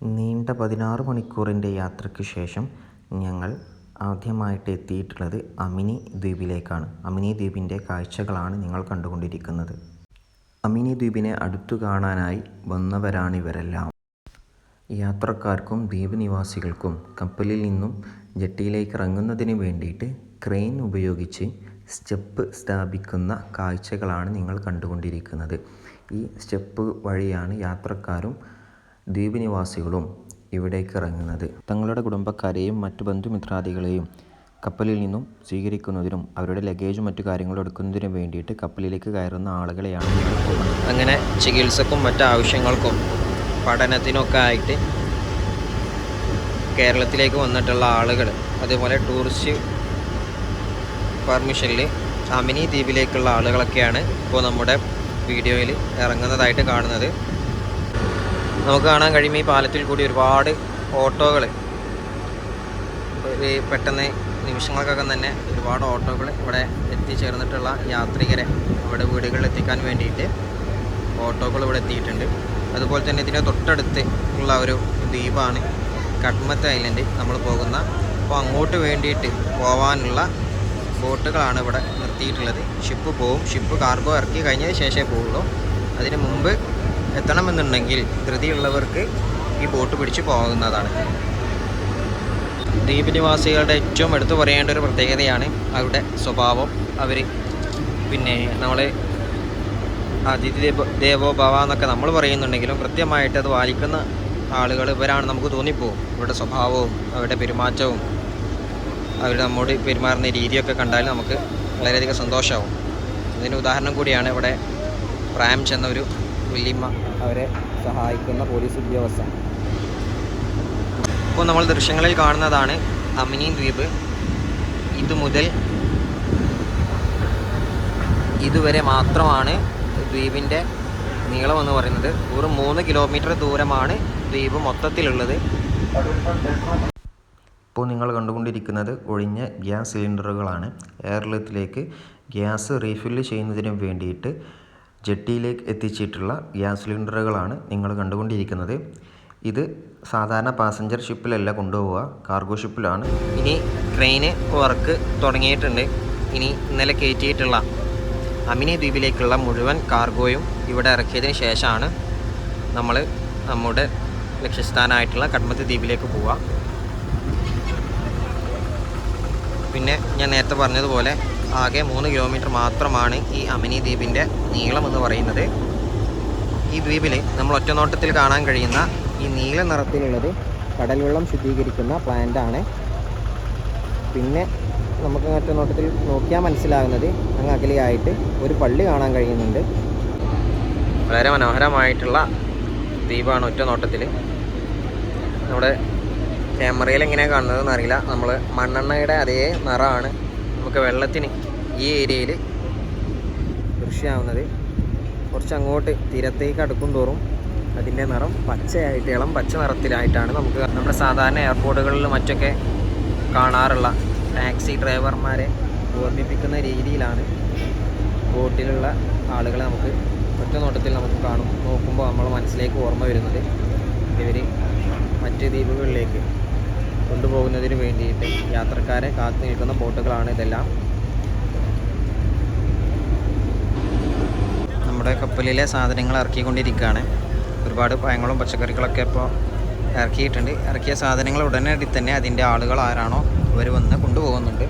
നീണ്ട പതിനാറ് മണിക്കൂറിന്റെ യാത്രയ്ക്ക് ശേഷം ഞങ്ങൾ ആദ്യമായിട്ട് എത്തിയിട്ടുള്ളത് അമിനി ദ്വീപിലേക്കാണ്. അമിനി ദ്വീപിന്റെ കാഴ്ചകളാണ് നിങ്ങൾ കണ്ടുകൊണ്ടിരിക്കുന്നത്. അമിനി ദ്വീപിനെ അടുത്തു കാണാനായി വന്നവരാണിവരെല്ലാം. യാത്രക്കാർക്കും ദ്വീപ് നിവാസികൾക്കും കപ്പലിൽ നിന്നും ജെട്ടിയിലേക്ക് ഇറങ്ങുന്നതിന് വേണ്ടിയിട്ട് ക്രെയിൻ ഉപയോഗിച്ച് സ്റ്റെപ്പ് സ്ഥാപിക്കുന്ന കാഴ്ചകളാണ് നിങ്ങൾ കണ്ടുകൊണ്ടിരിക്കുന്നത്. ഈ സ്റ്റെപ്പ് വഴിയാണ് യാത്രക്കാരും ദ്വീപ് നിവാസികളും ഇവിടേക്ക് ഇറങ്ങുന്നത് തങ്ങളുടെ കുടുംബക്കാരെയും മറ്റു ബന്ധുമിത്രാദികളെയും കപ്പലിൽ നിന്നും സ്വീകരിക്കുന്നതിനും അവരുടെ ലഗേജും മറ്റു കാര്യങ്ങളും എടുക്കുന്നതിനും വേണ്ടിയിട്ട് കപ്പലിലേക്ക് കയറുന്ന ആളുകളെയാണ് അങ്ങനെ ചികിത്സക്കും മറ്റു ആവശ്യങ്ങൾക്കും പഠനത്തിനൊക്കെ ആയിട്ട് കേരളത്തിലേക്ക് വന്നിട്ടുള്ള ആളുകൾ അതുപോലെ ടൂറിസ്റ്റ് പെർമിഷനിൽ അമിനി ദ്വീപിലേക്കുള്ള ആളുകളൊക്കെയാണ് ഇപ്പോൾ നമ്മുടെ വീഡിയോയിൽ ഇറങ്ങുന്നതായിട്ട് കാണുന്നത്. നമുക്ക് കാണാൻ കഴിയും ഈ പാലത്തിൽ കൂടി ഒരുപാട് ഓട്ടോകൾ. പെട്ടെന്ന് നിമിഷങ്ങൾക്കൊക്കെ തന്നെ ഒരുപാട് ഓട്ടോകൾ ഇവിടെ എത്തിച്ചേർന്നിട്ടുള്ള യാത്രികരെ അവിടെ വീടുകളിൽ എത്തിക്കാൻ വേണ്ടിയിട്ട് ഓട്ടോകൾ ഇവിടെ എത്തിയിട്ടുണ്ട്. അതുപോലെ തന്നെ ഇതിന്റെ തൊട്ടടുത്ത് ഉള്ള ഒരു ദ്വീപാണ് കട്മത്ത് ഐലൻഡ്. നമ്മൾ പോകുന്ന അപ്പോൾ അങ്ങോട്ട് വേണ്ടിയിട്ട് പോകാനുള്ള ബോട്ടുകളാണ് ഇവിടെ നിർത്തിയിട്ടുള്ളത്. ഷിപ്പ് പോവും. ഷിപ്പ് കാർഗോ ഇറക്കി കഴിഞ്ഞതിന് ശേഷമേ പോവുള്ളൂ. അതിന് മുമ്പ് എത്തണമെന്നുണ്ടെങ്കിൽ ധൃതിയുള്ളവർക്ക് ഈ ബോട്ട് പിടിച്ച് പോകുന്നതാണ് ദ്വീപ് നിവാസികളുടെ ഏറ്റവും എടുത്തു പറയേണ്ട ഒരു പ്രത്യേകതയാണ് അവരുടെ സ്വഭാവം. അവർ പിന്നെ നമ്മൾ അതിഥി ദേവോ- ദേവോ ഭവ എന്നൊക്കെ നമ്മൾ പറയുന്നുണ്ടെങ്കിലും കൃത്യമായിട്ട് അത് പാലിക്കുന്ന ആളുകൾ ഇവരാണ് നമുക്ക് തോന്നിപ്പോവും. അവരുടെ സ്വഭാവവും അവരുടെ പെരുമാറ്റവും അവർ നമ്മോട് പെരുമാറുന്ന രീതിയൊക്കെ കണ്ടാൽ നമുക്ക് വളരെയധികം സന്തോഷമാവും. അതിന് ഉദാഹരണം കൂടിയാണ് ഇവിടെ പ്രായം ചെന്ന ഒരു വല്യമ്മ അവരെ സഹായിക്കുന്ന പോലീസ് ഉദ്യോഗസ്ഥ ഇപ്പോൾ നമ്മൾ ദൃശ്യങ്ങളിൽ കാണുന്നതാണ് അമിനി ദ്വീപ്. ഇത് മുതൽ ഇതുവരെ മാത്രമാണ് ദ്വീപിന്റെ നീളം എന്ന് പറയുന്നത്. ഒരു മൂന്ന് കിലോമീറ്റർ ദൂരമാണ് ദ്വീപ് മൊത്തത്തിലുള്ളത്. ഇപ്പോൾ നിങ്ങൾ കണ്ടുകൊണ്ടിരിക്കുന്നത് ഒഴിഞ്ഞ ഗ്യാസ് സിലിണ്ടറുകളാണ്. എയർലത്തിലേക്ക് ഗ്യാസ് റീഫില്ല് ചെയ്യുന്നതിന് വേണ്ടിയിട്ട് ജെട്ടിയിലേക്ക് എത്തിച്ചിട്ടുള്ള ഗ്യാസ് സിലിണ്ടറുകളാണ് നിങ്ങൾ കണ്ടുകൊണ്ടിരിക്കുന്നത്. ഇത് സാധാരണ പാസഞ്ചർ ഷിപ്പിലല്ല കൊണ്ടുപോവുക കാർഗോ ഷിപ്പിലാണ്. ഇനി ട്രെയിന് വർക്ക് തുടങ്ങിയിട്ടുണ്ട്. ഇനി ഇന്നലെ കയറ്റിയിട്ടുള്ള അമിനി ദ്വീപിലേക്കുള്ള മുഴുവൻ കാർഗോയും ഇവിടെ ഇറക്കിയതിന് ശേഷമാണ് നമ്മൾ നമ്മുടെ ലക്ഷ്യസ്ഥാനമായിട്ടുള്ള കട്മത്ത് ദ്വീപിലേക്ക് പോവുക. പിന്നെ ഞാൻ നേരത്തെ പറഞ്ഞതുപോലെ ആകെ മൂന്ന് കിലോമീറ്റർ മാത്രമാണ് ഈ അമിനി ദ്വീപിന്റെ നീളമെന്ന് പറയുന്നത്. ഈ ദ്വീപിൽ നമ്മൾ ഒറ്റനോട്ടത്തിൽ കാണാൻ കഴിയുന്ന ഈ നീല നിറത്തിലുള്ളത് കടൽവെള്ളം ശുദ്ധീകരിക്കുന്ന പ്ലാന്റ് ആണ്. പിന്നെ നമുക്ക് ഒറ്റനോട്ടത്തിൽ നോക്കിയാൽ മനസ്സിലാകുന്നത് അങ്ങ് അകലെയായിട്ട് ഒരു പള്ളി കാണാൻ കഴിയുന്നുണ്ട്. വളരെ മനോഹരമായിട്ടുള്ള ദ്വീപാണ് ഒറ്റനോട്ടത്തിൽ നമ്മുടെ ക്യാമറയിൽ എങ്ങനെയാണ് കാണുന്നതെന്ന് അറിയില്ല. നമ്മൾ മണ്ണെണ്ണയുടെ അതേ നിറമാണ്. നമുക്ക് വെള്ളത്തിന് ഈ ഏരിയയിൽ കൃഷിയാവുന്നത്. കുറച്ച് അങ്ങോട്ട് തീരത്തേക്ക് അടുക്കും തോറും അതിന്റെ നിറം പച്ചയായിട്ട് ഇളം പച്ച നിറത്തിലായിട്ടാണ് നമുക്ക് നമ്മുടെ സാധാരണ എയർപോർട്ടുകളിൽ മറ്റൊക്കെ കാണാറുള്ള ടാക്സി ഡ്രൈവർമാരെ ഓർമ്മിപ്പിക്കുന്ന രീതിയിലാണ് ബോട്ടിലുള്ള ആളുകളെ നമുക്ക് ഒറ്റ നോട്ടത്തിൽ നമുക്ക് കാണും. നോക്കുമ്പോൾ നമ്മൾ മനസ്സിലേക്ക് ഓർമ്മ വരുന്നത് ഇവർ മറ്റ് ദ്വീപുകളിലേക്ക് കൊണ്ടുപോകുന്നതിന് വേണ്ടിയിട്ട് യാത്രക്കാരെ കാത്തു നിൽക്കുന്ന ബോട്ടുകളാണ് ഇതെല്ലാം. നമ്മുടെ കപ്പലിലെ സാധനങ്ങൾ ഇറക്കിക്കൊണ്ടിരിക്കുകയാണ്. ഒരുപാട് പഴങ്ങളും പച്ചക്കറികളൊക്കെ ഇപ്പോൾ ഇറക്കിയിട്ടുണ്ട്. ഇറക്കിയ സാധനങ്ങൾ ഉടനടി തന്നെ അതിന്റെ ആളുകൾ ആരാണോ അവർ വന്ന് കൊണ്ടുപോകുന്നുണ്ട്.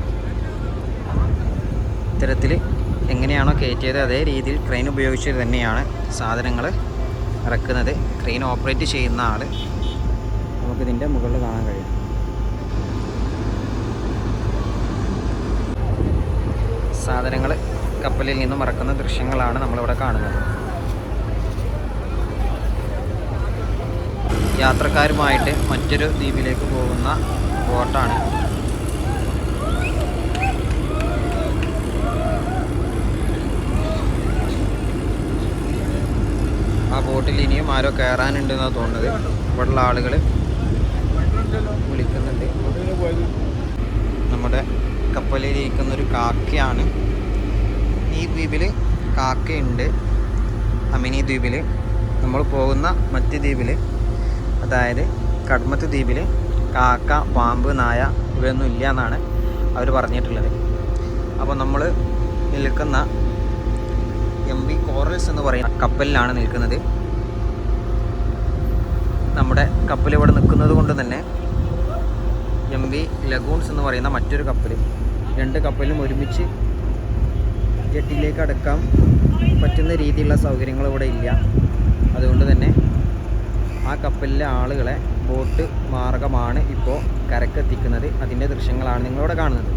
ഇത്തരത്തിൽ എങ്ങനെയാണോ കയറ്റിയത് അതേ രീതിയിൽ ക്രെയിൻ ഉപയോഗിച്ച് തന്നെയാണ് സാധനങ്ങൾ ഇറക്കുന്നത്. ക്രെയിൻ ഓപ്പറേറ്റ് ചെയ്യുന്ന ആൾ. നമുക്കിതിന്റെ മുകളിൽ കാണാൻ കഴിയും. സാധനങ്ങൾ കപ്പലിൽ നിന്നും മറക്കുന്ന ദൃശ്യങ്ങളാണ് നമ്മളിവിടെ കാണുന്നത്. യാത്രക്കാരുമായിട്ട് മറ്റൊരു ദ്വീപിലേക്ക് പോകുന്ന ബോട്ടാണ്. ആ ബോട്ടിൽ ഇനിയും ആരോ കയറാനുണ്ടെന്നാണ് തോന്നുന്നത്. ഇവിടെയുള്ള ആളുകൾ വിളിക്കുന്നുണ്ട്. നമ്മുടെ കപ്പലിൽ ഇരിക്കുന്നൊരു കാക്കയാണ്. ഈ ദ്വീപിൽ കാക്കയുണ്ട് അമിനി ദ്വീപിൽ നമ്മൾ പോകുന്ന മറ്റ് ദ്വീപിൽ അതായത് കടമത്ത് ദ്വീപിൽ കാക്ക പാമ്പ് നായ ഇവയൊന്നും ഇല്ല എന്നാണ് അവർ പറഞ്ഞിട്ടുള്ളത്. അപ്പോൾ നമ്മൾ നിൽക്കുന്ന എം വി കോറൽസ് എന്ന് പറയുന്ന കപ്പലിലാണ് നിൽക്കുന്നത്. നമ്മുടെ കപ്പൽ ഇവിടെ നിൽക്കുന്നത് കൊണ്ട് തന്നെ എം വി ലഗൂൺസ് എന്ന് പറയുന്ന മറ്റൊരു കപ്പൽ രണ്ട് കപ്പലും ഒരുമിച്ച് ജെട്ടിലേക്ക് അടക്കാൻ പറ്റുന്ന രീതിയിലുള്ള സൗകര്യങ്ങൾ ഇവിടെ ഇല്ല. അതുകൊണ്ട് തന്നെ ആ കപ്പലിലെ ആളുകളെ ബോട്ട് മാർഗമാണ് ഇപ്പോൾ കരക്കെത്തിക്കുന്നത്. അതിന്റെ ദൃശ്യങ്ങളാണ് നിങ്ങളിവിടെ കാണുന്നത്.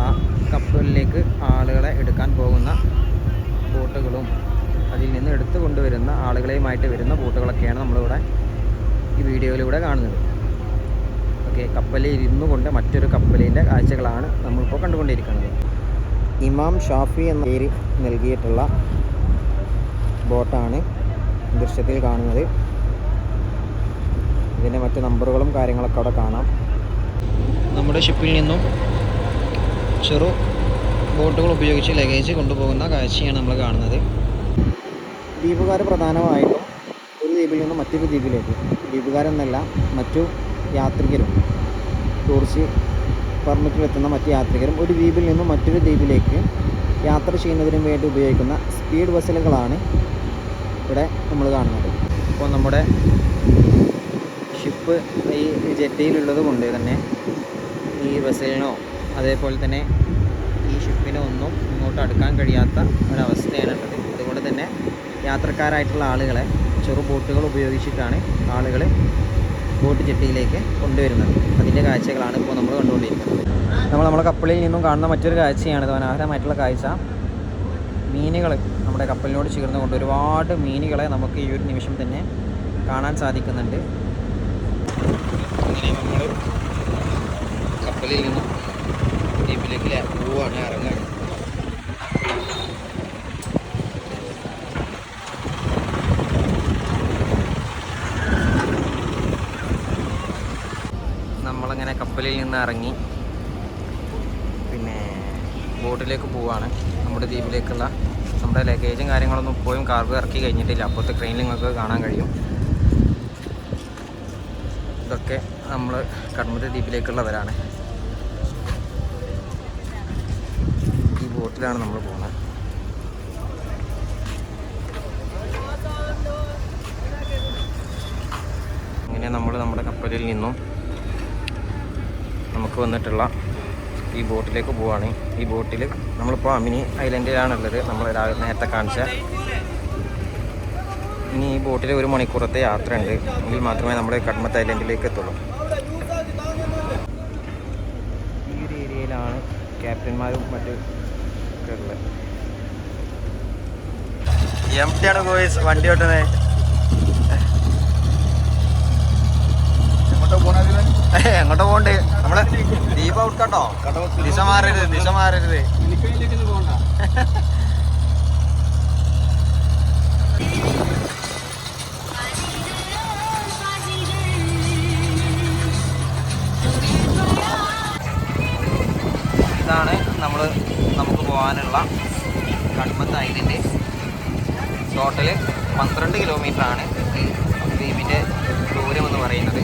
ആ കപ്പലിലേക്ക് ആളുകളെ എടുക്കാൻ പോകുന്ന ബോട്ടുകളും അതിൽ നിന്ന് എടുത്തു കൊണ്ടുവരുന്ന ആളുകളെയുമായിട്ട് വരുന്ന ബോട്ടുകളൊക്കെയാണ് നമ്മളിവിടെ ഈ വീഡിയോയിലൂടെ കാണുന്നത്. ഓക്കെ കപ്പലിൽ ഇരുന്നു കൊണ്ട് മറ്റൊരു കപ്പലിന്റെ കാഴ്ചകളാണ് നമ്മളിപ്പോൾ കണ്ടുകൊണ്ടിരിക്കുന്നത്. ഇമാം ഷാഫി എന്ന പേര് നൽകിയിട്ടുള്ള ബോട്ടാണ് ദൃശ്യത്തിൽ കാണുന്നത്. ഇതിന്റെ മറ്റ് നമ്പറുകളും കാര്യങ്ങളൊക്കെ അവിടെ കാണാം. നമ്മുടെ ഷിപ്പിൽ നിന്നും ചെറു ബോട്ടുകൾ ഉപയോഗിച്ച് ലഗേജ് കൊണ്ടുപോകുന്ന കാഴ്ചയാണ് നമ്മൾ കാണുന്നത്. ദ്വീപുകാർ പ്രധാനമായിട്ടും ഒരു ദ്വീപിൽ നിന്നും മറ്റൊരു ദ്വീപിലേക്ക് ദ്വീപുകാരെന്നല്ല മറ്റു യാത്രികരും ടൂറിസ്റ്റ് പെർമിറ്റിലെത്തുന്ന മറ്റ് യാത്രികരും ഒരു ദ്വീപിൽ നിന്നും മറ്റൊരു ദ്വീപിലേക്ക് യാത്ര ചെയ്യുന്നതിനും വേണ്ടി ഉപയോഗിക്കുന്ന സ്പീഡ് വെസലുകളാണ് ഇവിടെ നമ്മൾ കാണുന്നത്. ഇപ്പോൾ നമ്മുടെ ഷിപ്പ് ഈ ജെറ്റിയിലുള്ളത് കൊണ്ട് തന്നെ ഈ വെസലിനോ അതേപോലെ തന്നെ ഈ ഷിപ്പിനോ ഒന്നും ഇങ്ങോട്ട് അടുക്കാൻ കഴിയാത്ത ഒരവസ്ഥയാണ് ഉള്ളത്. അതുകൊണ്ട് തന്നെ യാത്രക്കാരായിട്ടുള്ള ആളുകളെ ചെറു ബോട്ടുകൾ ഉപയോഗിച്ചിട്ടാണ് ആളുകൾ ബോട്ട് ജെട്ടിയിലേക്ക് കൊണ്ടുവരുന്നത്. അതിന്റെ കാഴ്ചകളാണ് ഇപ്പോൾ നമ്മൾ കണ്ടുകൊണ്ടിരിക്കുന്നത്. നമ്മൾ നമ്മുടെ കപ്പലിൽ നിന്നും കാണുന്ന മറ്റൊരു കാഴ്ചയാണ്. മനോഹരമായിട്ടുള്ള കാഴ്ച. മീനുകൾ നമ്മുടെ കപ്പലിനോട് ചേർന്നുകൊണ്ട് ഒരുപാട് മീനുകളെ നമുക്ക് ഈ ഒരു നിമിഷം തന്നെ കാണാൻ സാധിക്കുന്നുണ്ട്. അങ്ങനെ നമ്മൾ കപ്പലിൽ നിന്നും ദ്വീപിലേക്ക് പോവാണ് ഇറങ്ങാൻ നമ്മളങ്ങനെ കപ്പലിൽ നിന്ന് ഇറങ്ങി പിന്നെ ബോട്ടിലേക്ക് പോവാണ്. നമ്മുടെ ദ്വീപിലേക്കുള്ള നമ്മുടെ ലഗേജും കാര്യങ്ങളൊന്നും ഇപ്പോഴും കാർഗോ ഇറക്കി കഴിഞ്ഞിട്ടില്ല. അപ്പോഴത്തെ ട്രെയിനിൽ നിങ്ങൾക്ക് കാണാൻ കഴിയും. ഇതൊക്കെ നമ്മൾ കടമത്തെ ദ്വീപിലേക്കുള്ളവരാണ്. ഈ ബോട്ടിലാണ് നമ്മൾ പോകുന്നത്. അങ്ങനെ നമ്മൾ നമ്മുടെ കപ്പലിൽ നിന്നും നമുക്ക് വന്നിട്ടുള്ള ഈ ബോട്ടിലേക്ക് പോവുകയാണ് ഈ ബോട്ടിൽ നമ്മളിപ്പോൾ അമിനി ഐലൻഡിലാണുള്ളത്. നമ്മൾ നേരത്തെ കാണിച്ച. ഇനി ഈ ബോട്ടിൽ ഒരു മണിക്കൂറത്തെ യാത്ര ഉണ്ട് എങ്കിൽ മാത്രമേ നമ്മൾ കടമത്ത് ഐലൻഡിലേക്ക് എത്തുള്ളൂ. ഈ ഒരു ഏരിയയിലാണ് ക്യാപ്റ്റന്മാരും മറ്റ് ഉള്ളത്. എം ടി ആണ് ഗോയ്സ് വണ്ടി ഓട്ടുന്നത്. എങ്ങോട്ട് പോണ്ട് നമ്മൾ ദീപ ഉൾക്കട്ടോ ദിശ മാറരുത് ദിശ മാറരുത്. ഇതാണ് നമ്മൾ നമുക്ക് പോകാനുള്ള കൺമത്ത് ഐലൻഡ്. ടോട്ടൽ പന്ത്രണ്ട് കിലോമീറ്റർ ആണ് ഈ ദ്വീപിന്റെ ദൂരം എന്ന് പറയുന്നത്.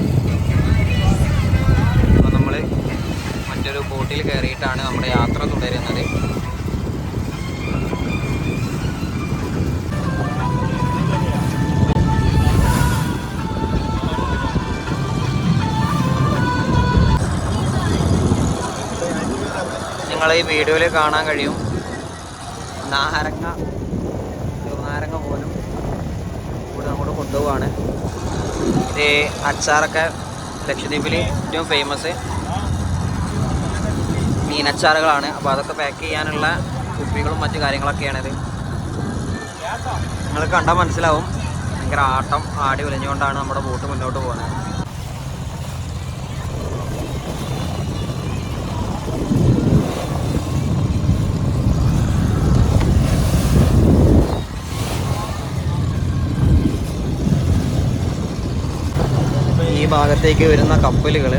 മറ്റൊരു ബോട്ടിൽ കയറിയിട്ടാണ് നമ്മുടെ യാത്ര തുടരുന്നത്. നിങ്ങൾ ഈ വീഡിയോയിൽ കാണാൻ കഴിയും. നാരങ്ങ നാരങ്ങ പോലും ഇവിടെ അങ്ങോട്ട് കൊണ്ടുപോവാണ്. ഇത് അച്ചാറൊക്കെ ലക്ഷദ്വീപിൽ ഏറ്റവും ഫേമസ് മീനച്ചാറുകളാണ്. അപ്പോൾ അതൊക്കെ പാക്ക് ചെയ്യാനുള്ള കുപ്പികളും മറ്റു കാര്യങ്ങളൊക്കെയാണിത്. നിങ്ങൾ കണ്ടാൽ മനസ്സിലാവും. ഭയങ്കര ആട്ടം ആടി ഉലഞ്ഞുകൊണ്ടാണ് നമ്മുടെ ബോട്ട് മുന്നോട്ട് പോകുന്നത്. ഭാഗത്തേക്ക് വരുന്ന കപ്പലുകൾ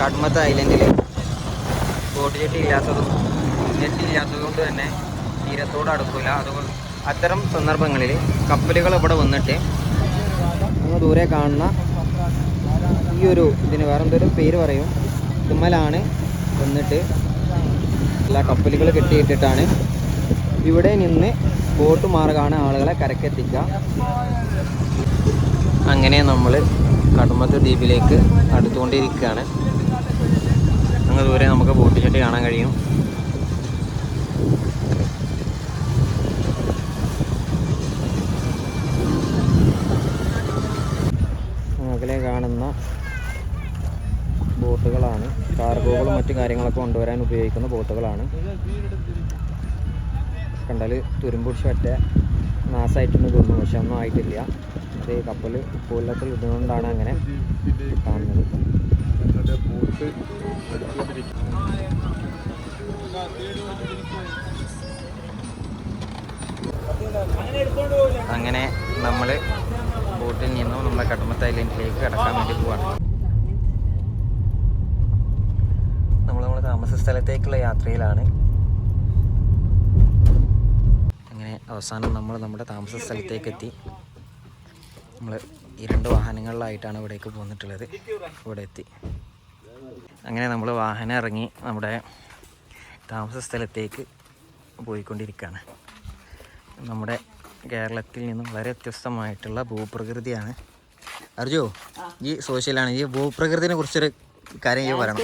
കഡ്മത്ത് ഐലൻഡിൽ ബോട്ട് ജെട്ടി ഇല്ലാത്തതും ജെട്ടി ഇല്ലാത്തത് കൊണ്ട് തന്നെ തീരത്തോട് അടുക്കില്ല അതുകൊണ്ട് അത്തരം സന്ദർഭങ്ങളിൽ കപ്പലുകൾ ഇവിടെ വന്നിട്ട് നമ്മൾ ദൂരെ കാണുന്ന ഈ ഒരു ഇതിന് വേറെ എന്തൊരു പേര് പറയും? തുമ്മലാണ് വന്നിട്ട് എല്ലാ കപ്പലുകൾ കെട്ടിയിട്ടിട്ടാണ് ഇവിടെ നിന്ന് ബോട്ട് മാർഗമാണ് ആളുകളെ കരക്കെത്തിക്കുക. അങ്ങനെ നമ്മൾ കടുമത്ത് ദ്വീപിലേക്ക് അടുത്തുകൊണ്ടിരിക്കുകയാണ്. അങ്ങ് ദൂരെ നമുക്ക് പൂട്ടിച്ചട്ടി കാണാൻ കഴിയും. അകലെ കാണുന്ന ബോട്ടുകളാണ്. കാർഗോകളും മറ്റു കാര്യങ്ങളൊക്കെ കൊണ്ടുവരാൻ ഉപയോഗിക്കുന്ന ബോട്ടുകളാണ്. കണ്ടാൽ തുരുമ്പുടിച്ച് പറ്റ. നാസായിട്ടുണ്ട് തോന്നുന്നു പക്ഷെ ഒന്നും ആയിട്ടില്ല. ഇത് കപ്പൽ കൂലത്തിൽ ഇടുന്നതുകൊണ്ടാണ് അങ്ങനെ കാണുന്നത്. അങ്ങനെ നമ്മൾ ബോട്ടിൽ നിന്നും നമ്മളെ കടമത്ത് ഐലൻഡിലേക്ക് കടക്കാൻ വേണ്ടി പോവാണ്. നമ്മൾ നമ്മുടെ താമസ സ്ഥലത്തേക്കുള്ള യാത്രയിലാണ്. അങ്ങനെ അവസാനം നമ്മൾ നമ്മുടെ താമസ സ്ഥലത്തേക്ക് എത്തി നമ്മൾ ഈ രണ്ട് വാഹനങ്ങളിലായിട്ടാണ് ഇവിടേക്ക് പോന്നിട്ടുള്ളത്. ഇവിടെ എത്തി അങ്ങനെ നമ്മൾ വാഹനം ഇറങ്ങി നമ്മുടെ താമസ സ്ഥലത്തേക്ക് പോയിക്കൊണ്ടിരിക്കുകയാണ് നമ്മുടെ കേരളത്തിൽ നിന്നും വളരെ വ്യത്യസ്തമായിട്ടുള്ള ഭൂപ്രകൃതിയാണ്. അർജു ഈ സോഷ്യലാണ് ഈ ഭൂപ്രകൃതിനെ കുറിച്ചൊരു കാര്യം ഈ പറയണം.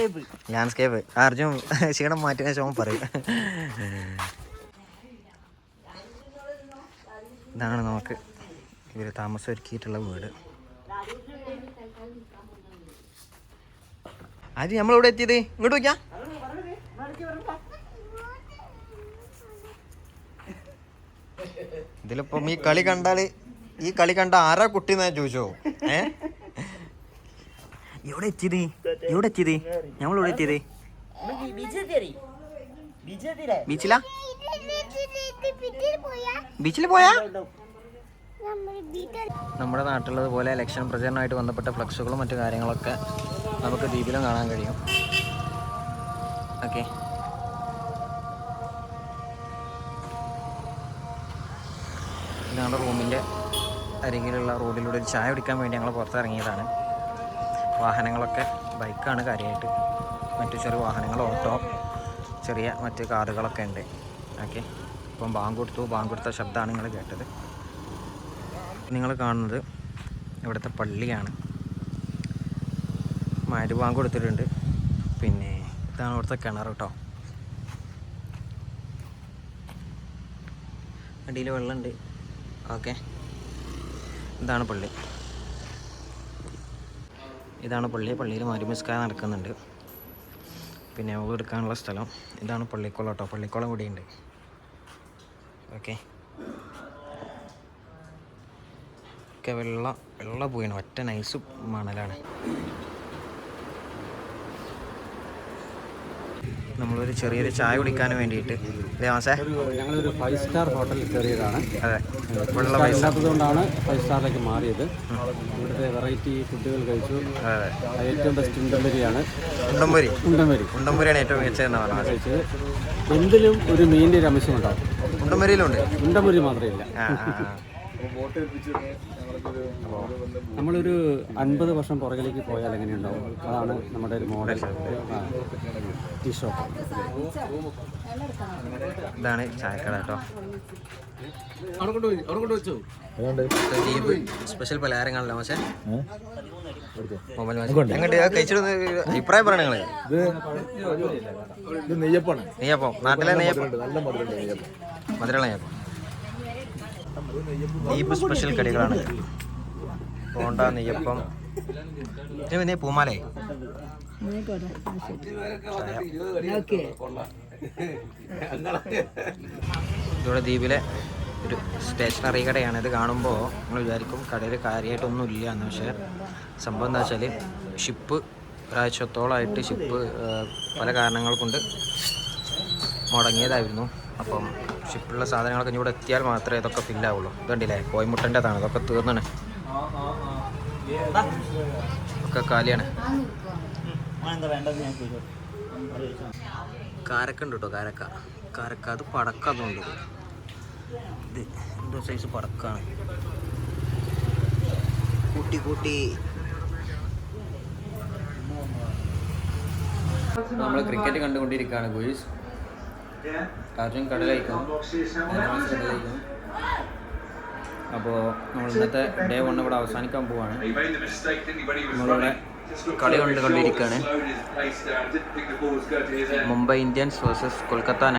ലാൻഡ്സ്കേപ്പ് അർജു ക്ഷീണം മാറ്റിയ ശോഭം പറയും. ഇതാണ് നമുക്ക് ഇവർ താമസം ഒരുക്കിയിട്ടുള്ള വീട്. അത് നമ്മളിവിടെ എത്തിയത്? ഇങ്ങോട്ട് വയ്ക്കാം. ഇതിലിപ്പം ഈ കളി കണ്ടാൽ ഈ കളി കണ്ട ആരാ കുട്ടി എന്നാ ചോദിച്ചോ? ഏ? എവിടെ എത്തിയത്? എവിടെ എത്തിയത്? ഞമ്മളിവിടെ എത്തിയത്? ബീച്ചിലാ? ബീച്ചിൽ പോയാ? നമ്മുടെ നാട്ടിലുള്ളത് പോലെ ഇലക്ഷൻ പ്രചരണമായിട്ട് ബന്ധപ്പെട്ട ഫ്ലക്സുകളും മറ്റു കാര്യങ്ങളൊക്കെ നമുക്ക് ദ്വീപിലും കാണാൻ കഴിയും. ഓക്കെ. ഞങ്ങളുടെ റൂമിന്റെ അരികിലുള്ള റോഡിലൂടെ ഒരു ചായ കുടിക്കാൻ വേണ്ടി ഞങ്ങൾ പുറത്തിറങ്ങിയതാണ്. വാഹനങ്ങളൊക്കെ ബൈക്കാണ് കാര്യമായിട്ട്. മറ്റു ചെറിയ വാഹനങ്ങൾ ഓട്ടോ ചെറിയ മറ്റ് കാറുകളൊക്കെ ഉണ്ട്. ഓക്കെ. ഇപ്പം ബാങ്ക് കൊടുത്തു. ബാങ്ക് കൊടുത്ത ശബ്ദമാണ് നിങ്ങൾ കേട്ടത്. നിങ്ങൾ കാണുന്നത് ഇവിടുത്തെ പള്ളിയാണ്. മാര് ബാങ്ക് കൊടുത്തിട്ടുണ്ട് പിന്നെ ഇതാണ് ഇവിടുത്തെ കിണർ കേട്ടോ അടിയിൽ വെള്ളമുണ്ട്. ഓക്കെ. ഇതാണ് പള്ളി. ഇതാണ് പള്ളി. പള്ളിയിൽ മരുമിസ്കാരം നടക്കുന്നുണ്ട്. പിന്നെ എടുക്കാനുള്ള സ്ഥലം ഇതാണ് പള്ളിക്കുളം കേട്ടോ പള്ളിക്കുളം ഇവിടെയുണ്ട്. ഓക്കെ. ഒക്കെ വെള്ള വെള്ള പോയാണ്. ഒറ്റ നൈസ് മണലാണ്. നമ്മളൊരു ചെറിയൊരു ചായ കുടിക്കാൻ വേണ്ടിയിട്ട്. ദേവാസേ ഞങ്ങളൊരു ഫൈവ് സ്റ്റാർ ഹോട്ടലിൽ കയറിയതാണ്. അതെ. വെള്ള ഇല്ലാത്തതുകൊണ്ടാണ് ഫൈവ് സ്റ്റാറിലേക്ക് മാറിയത്. ഇവിടുത്തെ വെറൈറ്റി ഫുഡുകൾ കഴിച്ചു. അതെ ഏറ്റവും ബെസ്റ്റ് ഉണ്ടംപരിയാണ് ഉണ്ടംപരി ഉണ്ടംപരി ഉണ്ടംപരിയാണ് ഏറ്റവും മികച്ചതെന്ന് പറഞ്ഞത് കഴിച്ചത്. എന്തിലും ഒരു മീനിന്റെ ഒരു അംശം ഉണ്ടാവും. ഉണ്ടംപൊരിയിലുണ്ട് ഉണ്ടംപൊരി മാത്രമേ ഇല്ല. നമ്മളൊരു അൻപത് വർഷം പുറകിലേക്ക് പോയാൽ എങ്ങനെയുണ്ടാവും? അതാണ് നമ്മുടെ ഒരു മോഡൽ ടീ ഷോപ്പ് ഇതാണ് ചായക്കട കേട്ടോ. സ്പെഷ്യൽ പലഹാരങ്ങളല്ല പക്ഷേ അഭിപ്രായം പറയണ നിങ്ങൾ. നെയ്യപ്പാണ് നെയ്യപ്പം. നാട്ടിലെ നെയ്യപ്പം. നല്ല മധുരം നെയ്യപ്പം. നെയ്യപ്പം സ്പെഷ്യൽ കടികളാണ്. പോണ്ട നെയ്യപ്പം. പിന്നെ പൂമാലേ. ഇവിടെ ദ്വീപിലെ ഒരു സ്റ്റേഷനറി കടയാണ്. ഇത് കാണുമ്പോൾ നിങ്ങൾ വിചാരിക്കും കടയിൽ കാര്യമായിട്ടൊന്നും ഇല്ല എന്ന്. പക്ഷേ സംഭവം എന്താ വെച്ചാൽ ഷിപ്പ് ഒരാഴ്ചത്തോളമായിട്ട് ഷിപ്പ് പല കാരണങ്ങൾ കൊണ്ട് മുടങ്ങിയതായിരുന്നു. അപ്പം ഷിപ്പിലുള്ള സാധനങ്ങളൊക്കെ ഇവിടെ എത്തിയാൽ മാത്രമേ ഇതൊക്കെ ഫില്ലാവുള്ളൂ ഇതുണ്ടല്ലേ കോയമുട്ടന്റെതാണ് ഇതൊക്കെ തീർന്നാണ്. ഒക്കെ കാലിയാണ്. കാരക്ക ഉണ്ട് കേട്ടോ കാരക്ക. കാരക്ക അത് പടക്ക അതുണ്ട് ഇത് എന്തോ സൈസ് പടക്കാണ്. കൂട്ടി കൂട്ടി. നമ്മൾ ക്രിക്കറ്റ് കണ്ടുകൊണ്ടിരിക്കുകയാണ് ഗുയിസ് കടലയക്കുന്നു കടലയക്കുന്നു അപ്പോൾ നമ്മൾ ഇന്നത്തെ ഡേ വൺ ഇവിടെ അവസാനിക്കാൻ പോവാണ്. നമ്മളിവിടെ കളി കണ്ടുകൊണ്ടിരിക്കുകയാണ്. Mumbai Indians versus Kolkata